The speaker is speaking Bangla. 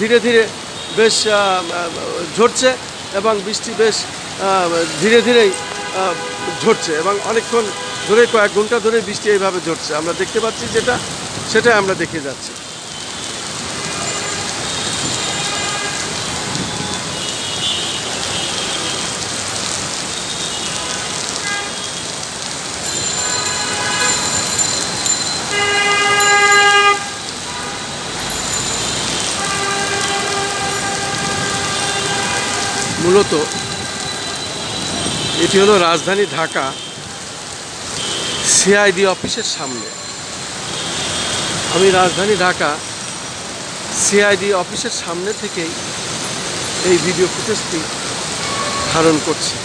ধীরে ধীরে বেশ ঝরছে এবং বৃষ্টি বেশ ধীরে ধীরেই ঝরছে এবং অনেকক্ষণ ধরে কয়েক ঘণ্টা ধরে বৃষ্টি এইভাবে ঝরছে। আমরা দেখতে পাচ্ছি যেটা, সেটাই আমরা দেখে যাচ্ছি। মূলত এটি হলো রাজধানী ঢাকা সিআইডি অফিসের সামনে। আমি রাজধানী ঢাকা সিআইডি অফিসের সামনে থেকেই এই ভিডিও ফুটেজটি ধারণ করছি।